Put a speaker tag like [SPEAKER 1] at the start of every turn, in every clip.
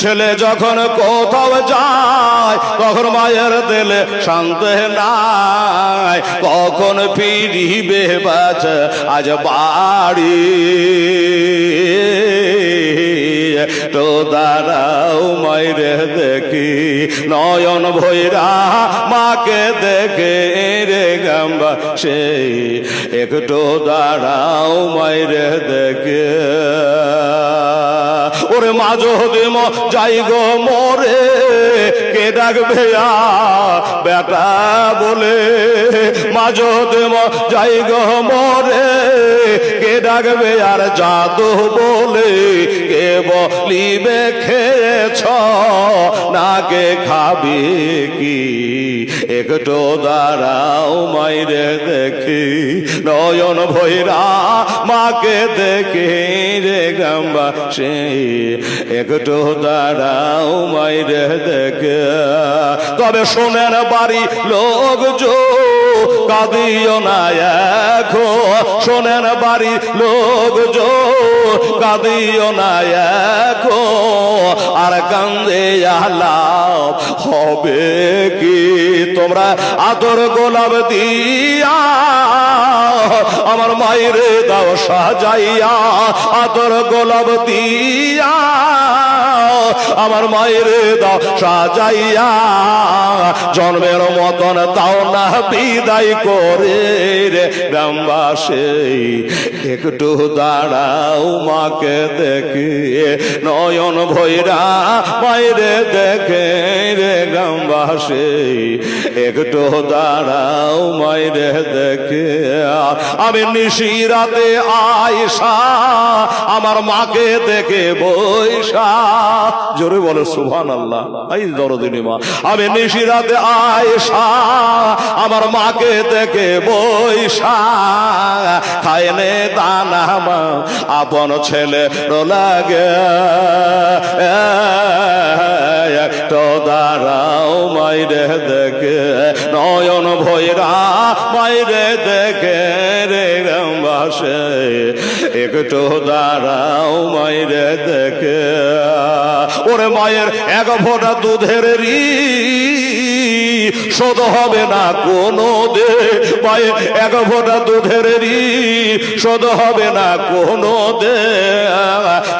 [SPEAKER 1] ছেলে যখন কোথাও যায় তখন মায়ের দিলে শান্ত নাই, কখন ফিরিবে বাচ আজ বাড়ি। তো দাঁড়াও মাইরে দেখি, নয়ন ভৈরা মাকে দেখে রে গাম্বা সেই। একটু দাঁড়াও মাইরে দেখে। ওরে মা যদি ম যাই গো মোরে, কে ডাকবে বেটা বলে? মা দেম যাই গো মোরে, কে ডাকবে আর জাদু বলে? কে বলিবে খেয়েছ? না খাবি কি? একটু দাঁড়াও মাইরে দেখি। নয়ন ভৈরা মাকে দেখে রে গাম্বা সে একটু দাঁড়াও মাইরে দেখে। তবে শোনেন বাড়ি লোক জো কাঁদিও না শোনেন বাড়ি কাঁদিও না আর কান্দে আলাপ হবে কি? তোমরা আদর গোলাপ দিয়া আমার মায়ের দাও সাজাইয়া আদর গোলাপ দিয়া আমার মায়ের দাও সাজাইয়া জন্মের মতন তাও না বিদায় করে রে গ্রামবাসে একটু দাঁড়াও মাকে দেখে নয়ন ভৈরা মায়েরে দেখে রে গ্রামবাসে একটু দাঁড়াও মায়েরে দেখে আমি নিশিরাতে আয়সা আমার মাকে দেখে বৈশা। জোরে বলে সুভান আল্লাহ এই দরদিনী মা আমি নিশিরাতে আয়সা আমার মাকে দেখে বৈশা, খায়নে দানা মা, আপন ছেলে লাগে। তো দাঁড়াও, মাইরে দেখে, নয়ন ভৈরা, মাইরে দেখে রে বাসে একটু দাঁড়াও, মাইরে দেখে। ওরে মায়ের এক ফোঁটা দুধের রি শোধ হবে না কোনো দে। মায়ের এক ফোঁটা দুধের রি শোধ হবে না কোনো দে।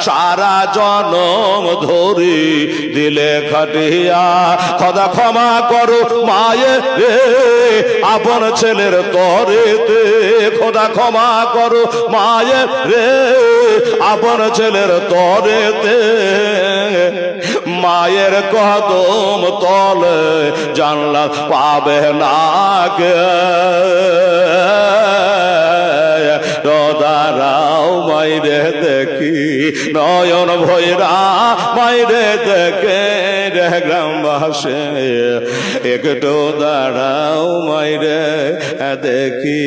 [SPEAKER 1] সারা জনম ধরি দিলে খাটিয়া, খদা ক্ষমা করো মায়ের আপন ছেলের তরে তে খোদা ক্ষমা করো মায়ের রে, আপন ছেলের তরে তে মায়ের কদম তলে জানলা পাবে না দাঁড়াও মাইরে দেখি, নয়ন ভৈরা মাইরে দেখে রে গ্রামবাসে। একটু দাঁড়াও মাইরে দেখি।